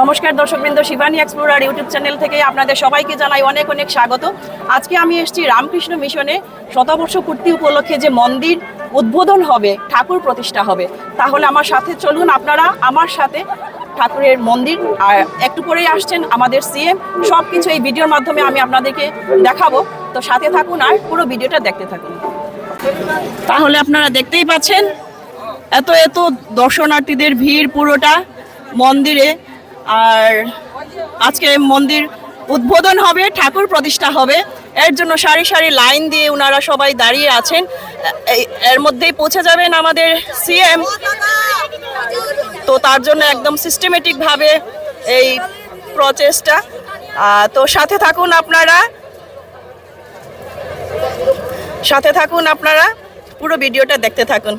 নমস্কার দর্শকবৃন্দ, Shivani explorer YouTube channel থেকে আপনাদের সবাইকে জানাই অনেক অনেক স্বাগত। আজকে আমি এসেছি রামকৃষ্ণ মিশনে শতবর্ষ পূর্তি উপলক্ষে যে মন্দির উদ্বোধন হবে, ঠাকুর প্রতিষ্ঠা হবে। তাহলে আমার সাথে চলুন আপনারা আমার সাথে ঠাকুরের মন্দির, আর একটু পরেই আসছেন আমাদের সিএম সব কিছু এই ভিডিওর মাধ্যমে আমি আপনাদেরকে দেখাবো। তো সাথে থাকুন আর পুরো ভিডিওটা দেখতে থাকুন। তাহলে আপনারা দেখতেই পাচ্ছেন, এত এত দর্শনার্থীদের ভিড় পুরোটা মন্দিরে। আর আজকে মন্দির উদ্বোধন হবে, ঠাকুর প্রতিষ্ঠা হবে। এর জন্য সারি সারি লাইন দিয়ে ওনারা সবাই দাঁড়িয়ে আছেন। এর মধ্যেই পৌঁছে যাবেন আমাদের সিএম। তো তার জন্য একদম সিস্টেমেটিকভাবে এই প্রচেষ্টা। তো সাথে থাকুন আপনারা। সাথে থাকুন আপনারা। পুরো ভিডিওটা দেখতে থাকুন।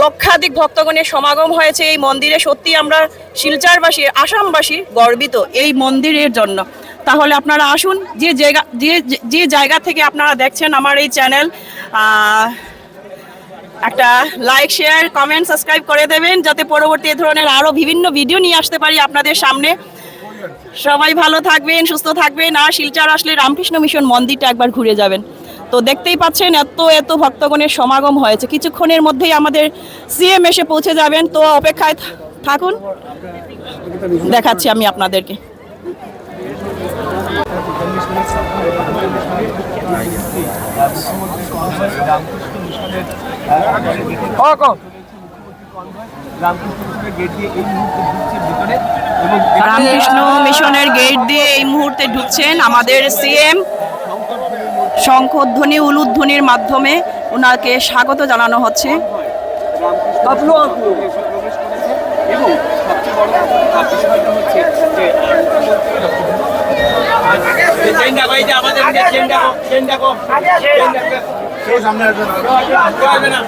লক্ষাধিক ভক্তগণের সমাগম হয়েছে। এই মন্দিরে সত্যি আমরা শিলচারবাসী, আসামবাসী গর্বিত এই মন্দিরের জন্য। তাহলে আপনারা আসুন, যে জায়গা, যে যে জায়গা থেকে আপনারা দেখছেন আমার এই চ্যানেল একটা লাইক, শেয়ার, কমেন্ট, সাবস্ক্রাইব করে দেবেন, যাতে পরবর্তী ধরনের আরও বিভিন্ন ভিডিও নিয়ে আসতে পারি আপনাদের সামনে। সবাই ভালো থাকবেন, সুস্থ থাকবেন। আর শিলচার আসলে রামকৃষ্ণ মিশন মন্দিরটা একবার ঘুরে যাবেন। তো দেখতেই পাচ্ছেন এত এত ভক্তগণের সমাগম হয়েছে। কিছুক্ষণের মধ্যেই আমাদের সিএম এসে পৌঁছে যাবেন। তো অপেক্ষায় থাকুন। দেখাচ্ছি আমি আপনাদেরকে। রামকৃষ্ণ মিশনের গেট দিয়ে এই মুহূর্তে ঢুকছেন আমাদের সিএম। শঙ্খধ্বনি উলুধ্বনির মাধ্যমে ওনাকে স্বাগত জানানো হচ্ছে। না।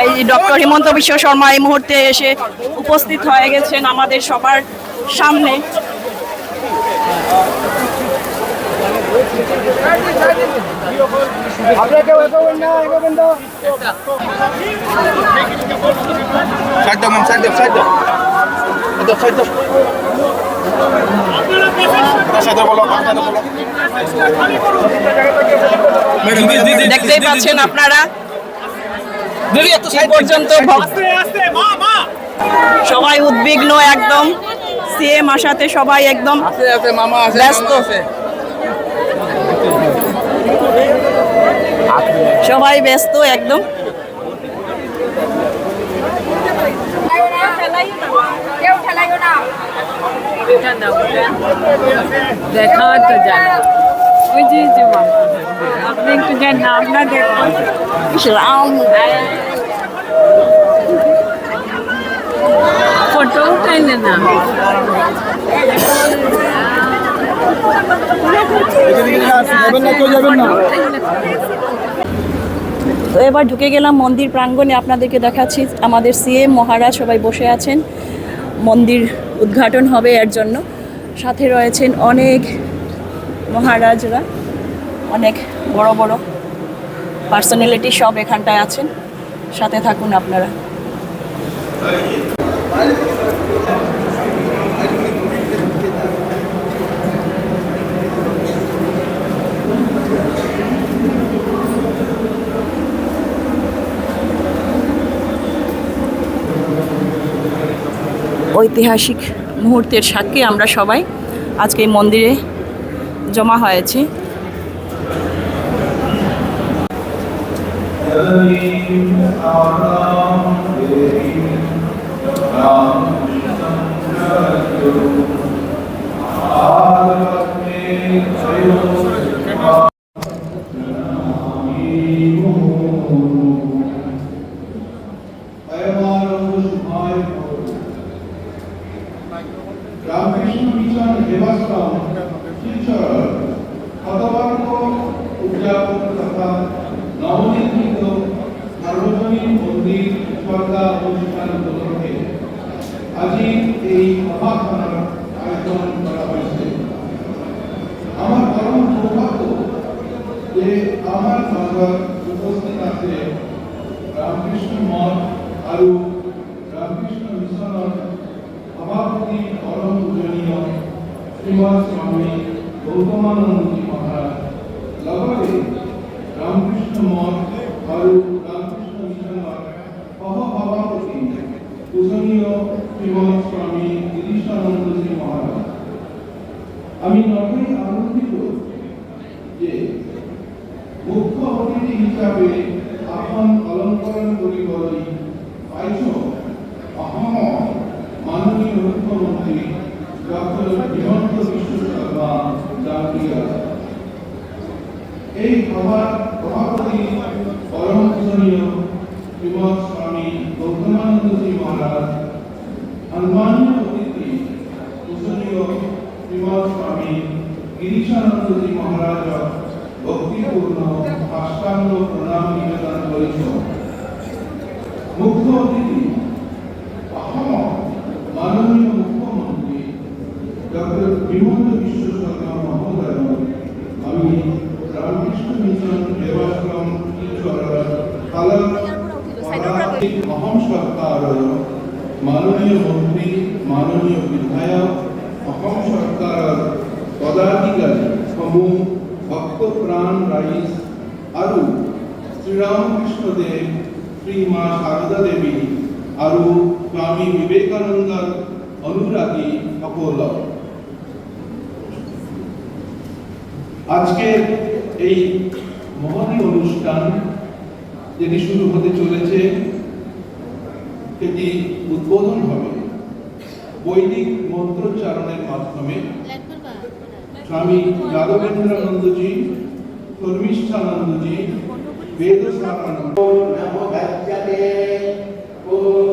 এই ডক্টর হিমন্ত বিশ্ব শর্মা এই মুহূর্তে এসে উপস্থিত হয়ে গেছেন আমাদের সবার সামনে। দেখতেই পাচ্ছেন আপনারা। পর্যন্ত সবাই উদ্বিগ্ন একদম। সিএম আসাতে সবাই একদম আছে আছে মামা আছে ব্যস্ত। সবাই ব্যস্ত একদম। কেউ ঠেলাইও না। দেখা তো জানি ওই যে যে আপনি একটু যান না আপনার দেখুন ফটো উঠাইলে না তো এবার ঢুকে গেলাম মন্দির প্রাঙ্গণে। আপনাদেরকে দেখাচ্ছি, আমাদের সিএম মহারাজ সবাই বসে আছেন। মন্দির উদ্ঘাটন হবে এর জন্য। সাথে রয়েছেন অনেক মহারাজরা, অনেক বড় বড় পার্সোনালিটি সব এখানটায় আছেন। সাথে থাকুন আপনারা। ঐতিহাসিক মুহূর্তের সাক্ষী আমরা সবাই আজকে এই মন্দিরে জমা হয়েছি রামকৃষ্ণ মিশন দেবাশ্রম শিলচর শতবর্ষ উদযাপন তথা নবনির্মিত সার্বজনীন মন্দির সরকার অনুষ্ঠান উপলক্ষে আজই এই মহাখানার আয়োজন করা হয়েছে আমার পরম সৌভাগ্য যে আমার মাঝত উপস্থিত আছে রামকৃষ্ণ মঠ আৰু ৰামকৃষ্ণ মিছনৰ সভাপতি পৰম পূজনীয় শ্ৰীমৎ স্বামী গৌতমানন্দজী মহাৰাজ। লগতে ৰামকৃষ্ণ মঠ আৰু ৰামকৃষ্ণ মিছনৰ সহসভাপতি পূজনীয় শ্ৰীমৎ স্বামী গিৰীশানন্দজী মহাৰাজ। আমি নথৈ আনন্দিত যে মুখ্য অতিথি হিচাপে আসন অলংকৰণ কৰিবলৈ পাইছ অসমৰ মাননীয় মুখ্যমন্ত্ৰী ডক্টৰ হিমন্ত বিশ্ব শৰ্মা ডাঙৰীয়া এই সভাৰ সভাপতি পৰম পূজনীয় শ্ৰীমৎ স্বামী গৌতমানন্দজী মহারাজ সন্মানীয় অতিথি পূজনীয় শ্ৰীমৎ স্বামী গিৰিশানন্দজী মহারাজ ভক্তিপূর্ণ সাষ্টাঙ্গ প্রণাম নিবেদন করেছ মুখ্য অতিথি অসমৰ মাননীয় মুখ্যমন্ত্ৰী ডক্টৰ হিমন্ত বিশ্ব শৰ্মা মহোদয়ক আমি ৰামকৃষ্ণ মিছন সেৱাশ্ৰম শিলচৰৰ ফালৰ পৰামৰ্শিক অসম চৰকাৰৰ মাননীয় মন্ত্ৰী মাননীয় বিধায়ক, অসম চৰকাৰৰ পদাধিকাৰীসমূহ ভক্তপ্ৰাণ ৰাইজ আৰু শ্ৰীৰামকৃষ্ণদেৱ শ্ৰী মা শাৰদা দেৱী আৰু স্বামী বিবেকানন্দৰ অনুৰাগী সকলক আজকে এই মহতি অনুষ্ঠান, যেটি শুরু হতে চলেছে, সেটি উদ্বোধন হবে। বৈদিক মন্ত্রোচ্চারণের মাধ্যমে স্বামী যাদবেন্দ্রানন্দজি ধর্মিষ্ঠানন্দজি বেদসারানন্দ নমো গচ্ছতে পূর্ণস্য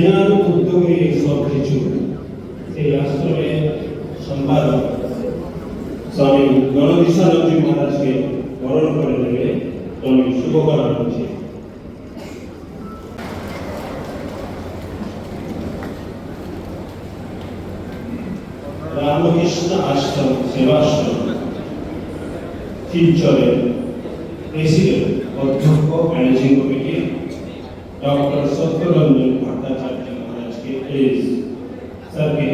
জেনার উদ্যোগে সব সেই আশ্রমের সম্পাদক স্বামী গণদিশানন্দী মহারাজকে বরণ করে নেবে, আমি শুভকরা হচ্ছে রামকৃষ্ণ আশ্রম, সেবাশ্রম শিলচরের প্রেসিডেন্ট, অধ্যক্ষ, ম্যানেজিং কমিটি ডক্টর সত্যরঞ্জন মহারাজকে প্লিজ স্যারকে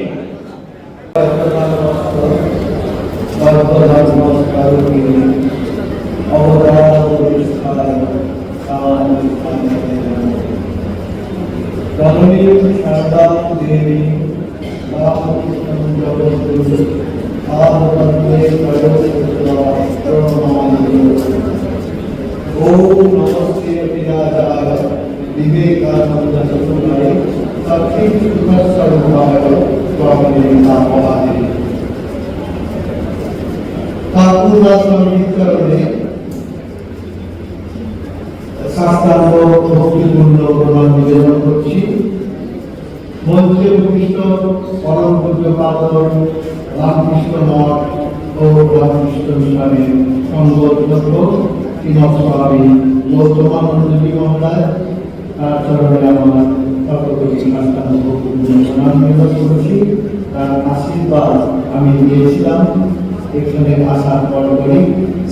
জননী শারদা দেবী রামকৃষ্ণ জগদ্গুরু আদবন্দে ওম নমস্তে বিরাজায় বিবেকানন্দ চতুরায় সত্যি সুখস্বরূপায় স্বামী নামায় ঠাকুর সঙ্গীতরণে শাস্ত্রাঙ্গ ভক্তিপূর্ণ প্রণাম করছি তার আশীর্বাদ আমি দিয়েছিলাম এখানে আসার পর করি।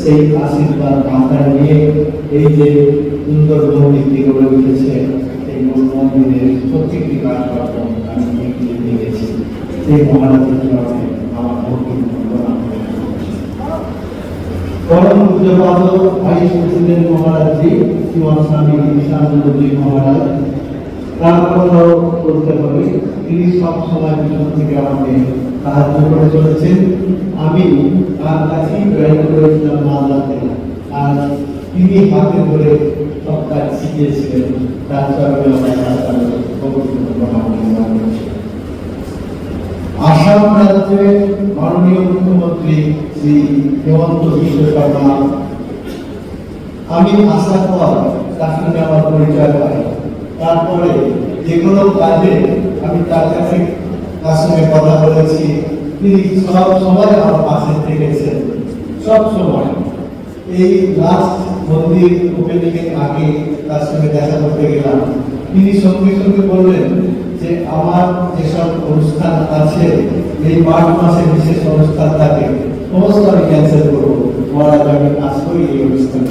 সেই আশীর্বাদ মাথায় নিয়ে এই যে সুন্দর মন্দিরটি গড়ে উঠেছে, এই মন্দিরের প্রত্যেকটি কাজকর্ম আমি সেই মহারাজের চরণে আমার ভক্তি স্বামী মহারাজ বলতে তিনি সব সময় পিছন থেকে আমাকে সাহায্য করে চলেছেন আমি তার কাছেই জয়েন করেছিলাম মালদাতে আর তিনি হাতে ধরে সব কাজ শিখিয়েছিলেন। তার চরণে। আসাম রাজ্যে মাননীয় মুখ্যমন্ত্রী শ্রী হেমন্ত বিশ্ব শর্মা, আমি আসার পর তার সঙ্গে আমার পরিচয় হয়। তারপরে যে কোনো কাজে আমি তার কাছে সঙ্গে কথা বলেছি। তিনি সব সময় আমার পাশে থেকেছেন, সব সময়। এই লাস্ট মন্দির ওপেনিং এর আগে তার সঙ্গে দেখা করতে গেলাম। তিনি সঙ্গে সঙ্গে বললেন যে, আমার যেসব অনুষ্ঠান আছে, এই মার্চ মাসে বিশেষ অনুষ্ঠান থাকে, সমস্ত আমি ক্যান্সেল করব। মহারাজ, আমি আসবই এই অনুষ্ঠানে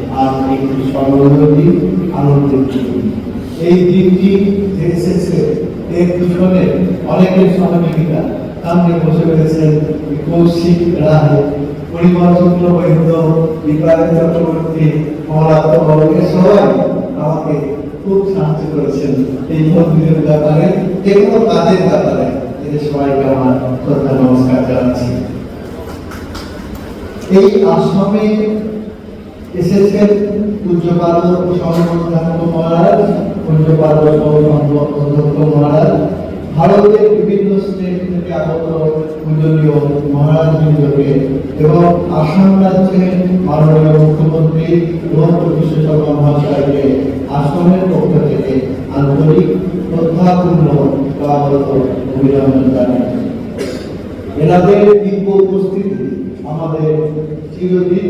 আজ একটি স্মরণীয় আনন্দের। এই দিনটি এসেছে এর পিছনে অনেকের সহযোগিতা সামনে বসে রয়েছেন কৌশিক রায়, পরিমল চন্দ্র বৈদ্য বিকাশ চক্রবর্তী কমলাত্ম বর্গের সবাই আমাকে খুব সাহায্য করেছেন এই মন্দিরের ব্যাপারে কোনো কাজের ব্যাপারে এদের সবাইকে আমার শ্রদ্ধা নমস্কার জানাচ্ছি এই আশ্রমে এসেছেন পূজ্যপাদ সর্বধাত্ম মহারাজ, পূজ্যপাদ অধ্যক্ষ মহারাজ, ভারতের বিভিন্ন স্টেট থেকে আগত পূজনীয় মহারাজ বৃন্দকে এবং আসাম রাজ্যের মাননীয় মুখ্যমন্ত্রী বিশ্ব শর্মা মহাশয়কে আশ্রমের পক্ষ থেকে আন্তরিক শ্রদ্ধাপূর্ণ স্বাগত অভিনন্দন জানাই। এনাদের দিব্য উপস্থিতি আমাদের চিরদিন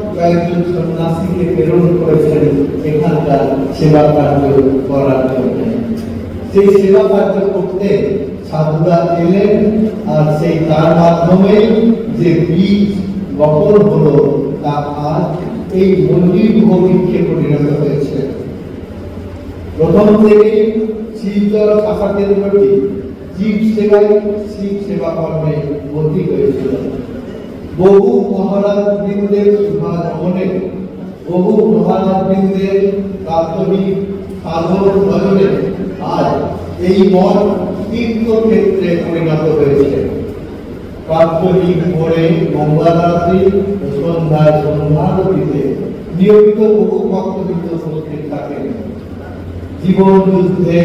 কয়েকজন সন্ন্যাসীকে প্রেরণ করেছেন এখানকার সেবা কার্য করার জন্য। সেই সেবা কার্য করতে সাধুরা এলেন আর সেই তার মাধ্যমে যে বীজ বপন হলো, তা আজ এই মন্দির ভূমিকে পরিণত হয়েছে। প্রথম থেকে শিলচর শাখা কেন্দ্রটি জীব সেবায় শিব সেবা কর্মে ভর্তি হয়েছিল। বহু মহারাজ বৃন্দের শুভাগমনে বহু মহারাজ বৃন্দের প্রাথমিক সাধন ভজনে আজ এই মঠ তীর্থক্ষেত্রে পরিণত হয়েছে। প্রাথমিক ভোরে মঙ্গলারাত্রি ও সন্ধ্যায় সন্ধ্যারতিতে নিয়মিত বহু ভক্তবৃন্দ উপস্থিত থাকেন। জীবন যুদ্ধে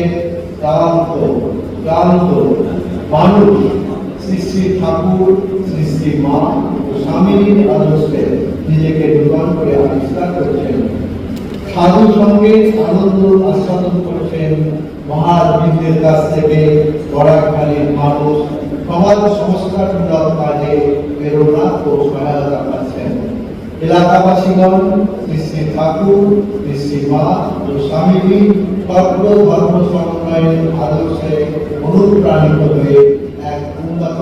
ক্লান্ত ক্লান্ত মানুষ, শ্রী শ্রী ঠাকুর মা ও স্বামীর আদর্শে নিজেকে রূপান্তর করে আবিষ্কার করেছেন। সাধু সঙ্গে আনন্দ আস্বাদন করেছেন মহাবীরদের কাছ থেকে বরাকখালীর মানুষ। সমাজ সংস্কারমূলক কাজে প্রেরণা ও সহায়তা পাচ্ছেন। এলাকাবাসীগণ শ্রী ঠাকুর শ্রী মা ও স্বামীজি সর্ব ধর্ম সমন্বয়ের আদর্শে অনুপ্রাণিত হয়ে এক উন্নত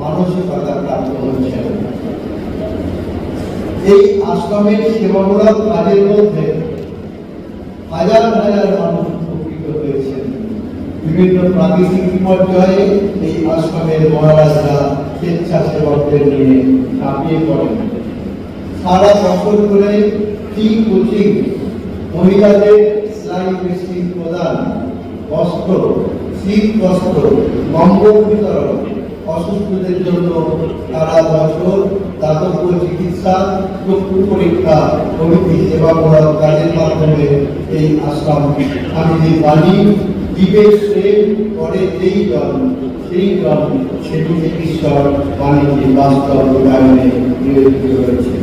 মানসিকতা প্রাপ্ত হচ্ছেন এই আশ্রমের সেবামূলক কাজের মধ্যে হাজার হাজার মানুষ উপকৃত হয়েছেন। বিভিন্ন প্রাকৃতিক বিপর্যয়ে এই আশ্রমের মহারাজরা স্বেচ্ছাসেবকদের নিয়ে ঝাঁপিয়ে পড়েন। সারা বছর ধরে ফ্রি কোচিং মহিলাদের সেলাই মেশিন প্রদান, বস্ত্র শীত বস্ত্র কম্বল বিতরণ অসুস্থদের জন্য সারা বছর দাতব্য চিকিৎসা চক্ষু পরীক্ষা, প্রভৃতি সেবা প্রদান কাজের মাধ্যমে এই আশ্রম স্বামীজির বাণী, জীবের প্রেম করে যেই জন সেই জন সেটি চিকিৎসক বাণীকে বাস্তব রূপায়ণে নিয়োজিত হয়েছে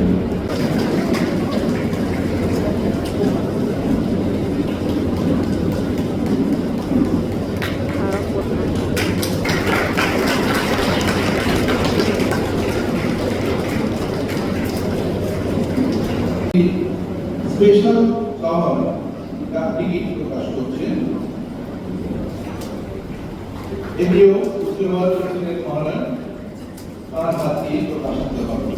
স্পেশাল কভার তার টিকিট প্রকাশ করছেন এটিও উত্তরভারত প্রেসিডেন্ট মহারাজ তার হাত দিয়ে প্রকাশিত হবে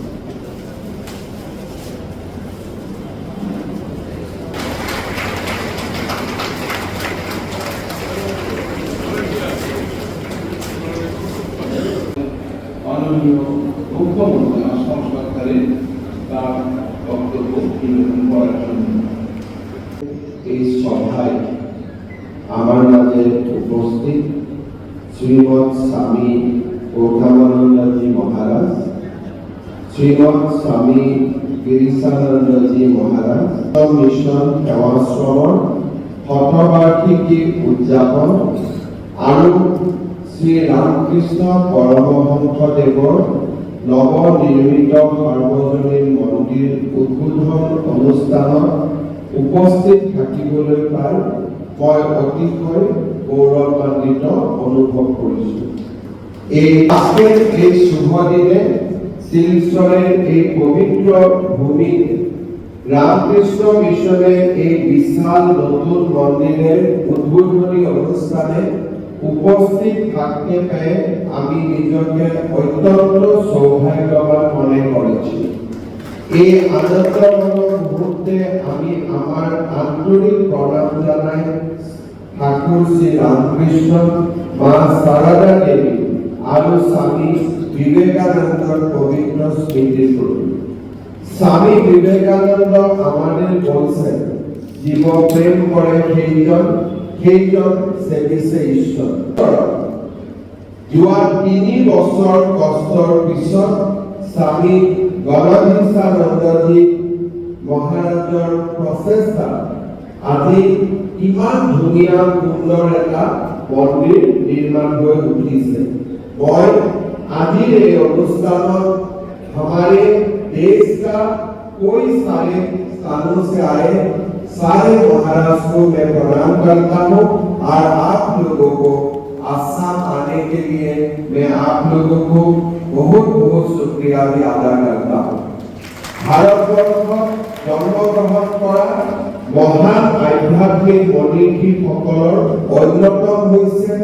মাননীয় মুখ্যমন্ত্রী আসাম সরকারের তার বক্তব্য নিবেদন এই সভায় আমার মাঝে উপস্থিত শ্রীমৎ স্বামী গৌতমানন্দজি মহারাজ, শ্রীমৎ স্বামী গিরিশানন্দজি মহারাজ মিশন সেৱাশ্ৰমৰ শতবাৰ্ষিকী উদযাপন আৰু শ্ৰী ৰামকৃষ্ণ পৰমহংসদেৱৰ নৱনিৰ্মিত সাৰ্বজনীন মন্দিৰ উদ্বোধন অনুষ্ঠানত উপস্থিত থাকিবলৈ পাই মই অতিশয় গৌৰৱান্বিত অনুভৱ কৰিছোঁ। এই আজকের এই শুভ দিনে শিলচরের এই পবিত্র ভূমি রামকৃষ্ণ মিশনের এই বিশাল নতুন মন্দিরের উদ্বোধনী অনুষ্ঠানে উপস্থিত থাকতে পেয়ে আমি নিজকে অত্যন্ত সৌভাগ্যবান মনে করেছি। এই আনন্দময় মুহূর্তে আমি আমার আন্তরিক প্রণাম জানাই ঠাকুর শ্রী রামকৃষ্ণ, মা সারদা দেবী আৰু স্বামী বিবেকানন্দর পবিত্র স্মৃতি প্রতি স্বামী বিবেকানন্দ আমাদের বলছেন জীব প্রেম করে সেইজন সেইজন সেবিছে ঈশ্বর যোৱা তিনি বছৰ কষ্টৰ পিছত স্বামী গণধীশানন্দজী মহাৰাজৰ প্ৰচেষ্টা আজি ইমান ধুনীয়া সুন্দৰ এটা মন্দিৰ নিৰ্মাণ হৈ উঠিছে মই আজিৰ এই অনুষ্ঠানত हमारे देश का कोई सारे स्थानों से आए सारे महाराज को मैं प्रणाम करता हूँ और आप लोगों को आसाम आने के लिए मैं आप लोगों को बहुत बहुत शुक्रिया भी अदा करता हूँ ভাৰতবৰ্ষত জন্মগ্ৰহণ কৰা মহান আধ্যাত্মিক মনীষীসকলৰ অন্যতম হৈছে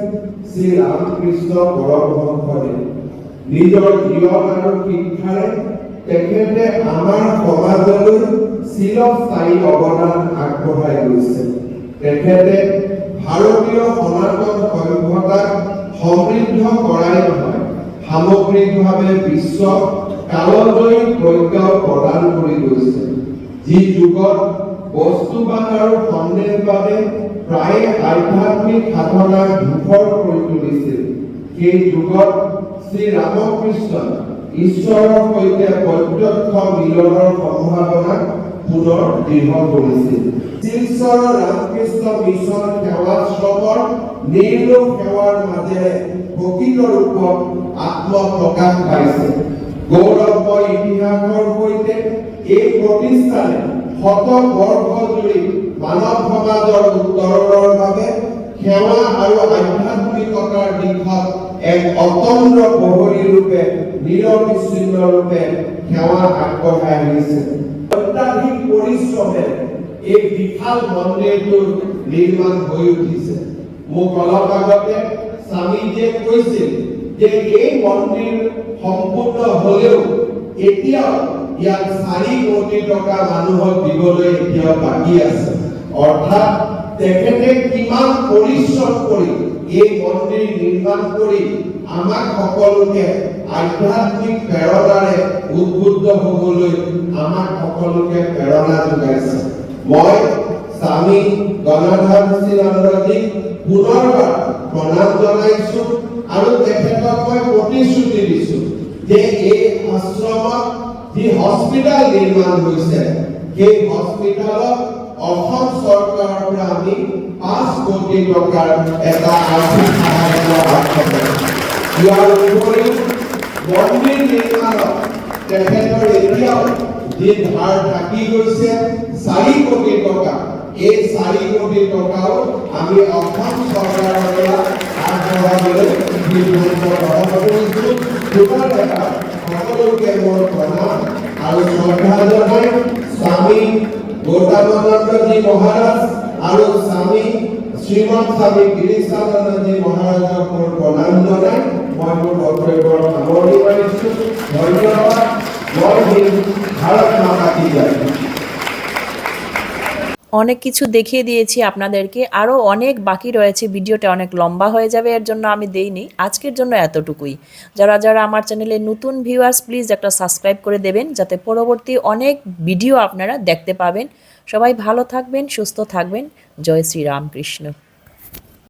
শ্ৰী ৰামকৃষ্ণ পৰমহংসদেৱ নিজৰ জীৱন আৰু শিক্ষাৰে তেখেতে আমাৰ সমাজলৈ চিৰস্থায়ী অৱদান আগবঢ়াই গৈছে তেখেতে ভাৰতীয় সনাতন সভ্যতাক সমৃদ্ধ কৰাই নহয়, সামগ্ৰিকভাৱে বিশ্বক কালজয়ী প্ৰজ্ঞাও প্ৰদান কৰি গৈছে যি যুগত বস্তুবাদ আৰু সন্দেহবাদে প্ৰায়ে আধ্যাত্মিক সাধনাক ধূসৰ কৰি তুলিছিল, সেই যুগত শ্ৰী ৰামকৃষ্ণ ঈশ্বৰৰ সৈতে প্ৰত্যক্ষ মিলনৰ সম্ভাৱনা পুনৰ দৃঢ় কৰিছিল শিলচৰৰ ৰামকৃষ্ণ মিছন সেৱাশ্ৰমৰ নিৰ্লোভ সেৱাৰ মাজেৰে প্ৰকৃত ৰূপত আত্মপ্ৰকাশ পাইছে। গৌৰৱময় ইতিহাসৰ সৈতে এই প্ৰতিষ্ঠানে শত বৰ্ষ জুৰি মানৱ সমাজৰ উত্তৰণৰ বাবে সেৱা আৰু আধ্যাত্মিকতাৰ দিশত এক অতন্দ্ৰ প্ৰহৰী ৰূপে, নিৰবিচ্ছিন্ন ৰূপে সেৱা আগবঢ়াই আহিছে। অত্যাধিক পৰিশ্ৰমে এই বিশাল মন্দিৰটোৰ নিৰ্মাণ হৈ উঠিছে। মোক অলপ আগতে স্বামীজীয়ে কৈছিল যে এই মন্দিৰ সম্পূৰ্ণ হলেও এতিয়াও ইয়াত চাৰি কোটি টকা মানুহক দিবলৈ এতিয়াও বাকী আছে। অৰ্থাৎ তেখেতে কিমান পৰিশ্ৰম কৰি এই মন্দিৰ নিৰ্মাণ কৰি আমাক সকলোকে আধ্যাত্মিক প্ৰেৰণাৰে উদ্বুদ্ধ হ'বলৈ আমাক সকলোকে প্ৰেৰণা যোগাইছে। মই স্বামী গণধৰ নন্দজীক পুনৰবাৰ প্ৰণাম জনাইছো আৰু তেখেতক মই প্ৰতিশ্ৰুতি দিছো যে এই আশ্ৰমত যি হস্পিটেল নিৰ্মাণ হৈছে সেই হস্পিটেলত অসম চৰকাৰৰ পৰা আমি পাঁচ কোটি টকাৰ এটা আৰ্থিক সাহায্য কৰিম ইয়াৰ উপৰিও মন্দিৰ নিৰ্মাণত তেখেতৰ এতিয়াও যি ধাৰ থাকি গৈছে চাৰি কোটি টকা। এই চাৰি কোটি টকাও আমি অসম চৰকাৰৰ পৰা আগবঢ়াবলৈ সিদ্ধান্ত গ্ৰহণ কৰিছোঁ। দুটা এটা সকলোকে মোৰ প্ৰণাম আৰু শ্ৰদ্ধা জনাই স্বামী গৌতমানন্দজী মহাৰাজ আৰু স্বামী শ্ৰীমন্ত স্বামী গিৰিশানন্দজী মহাৰাজক মোৰ প্ৰণাম জনাই মই মোৰ বক্তব্যৰ সামৰণি মাৰিছোঁ ধন্যবাদ। হিন্দ। ভাৰত মাতা জয়। অনেক কিছু দেখিয়ে দিয়েছি আপনাদেরকে। আরও অনেক বাকি রয়েছে। ভিডিওটা অনেক লম্বা হয়ে যাবে, এর জন্য আমি দেইনি। আজকের জন্য এতটুকুই। যারা যারা আমার চ্যানেলে নতুন ভিউয়ার্স প্লিজ একটা সাবস্ক্রাইব করে দেবেন, যাতে পরবর্তী অনেক ভিডিও আপনারা দেখতে পাবেন। সবাই ভালো থাকবেন, সুস্থ থাকবেন। জয় শ্রী রামকৃষ্ণ।